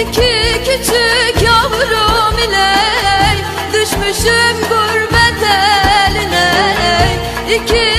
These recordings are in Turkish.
iki küçük yavrum ile Düşmüşüm gurbet eline. İki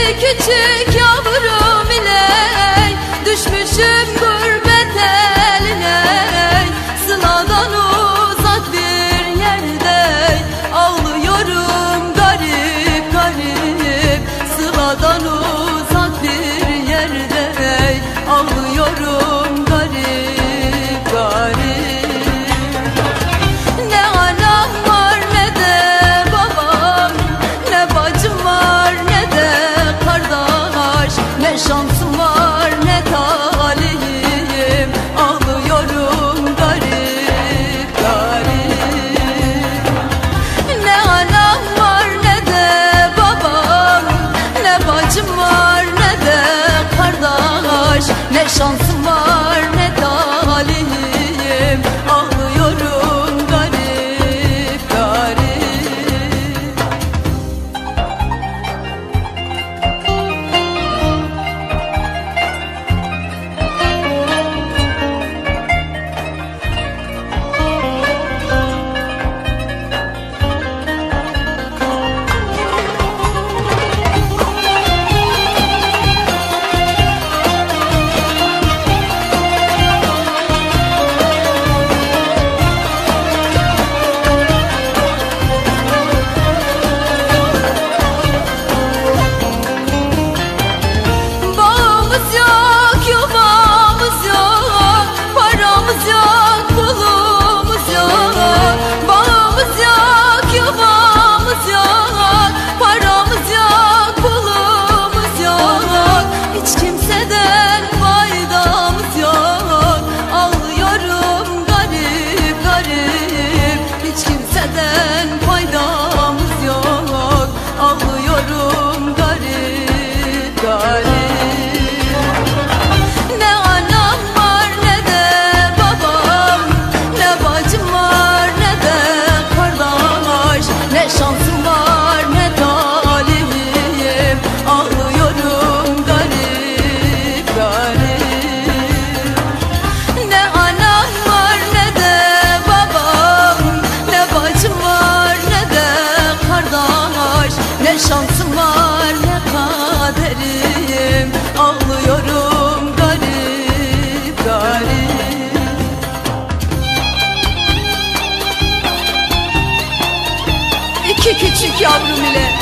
iki küçük yavrum ile.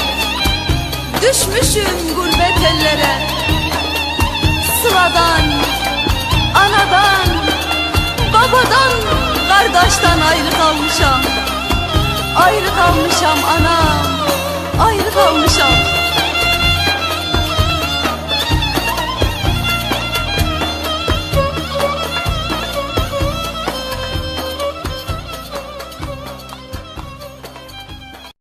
Düşmüşüm gurbet ellere. Sıladan, anadan, babadan, kardeşten ayrı kalmışam. Ayrı kalmışam anam.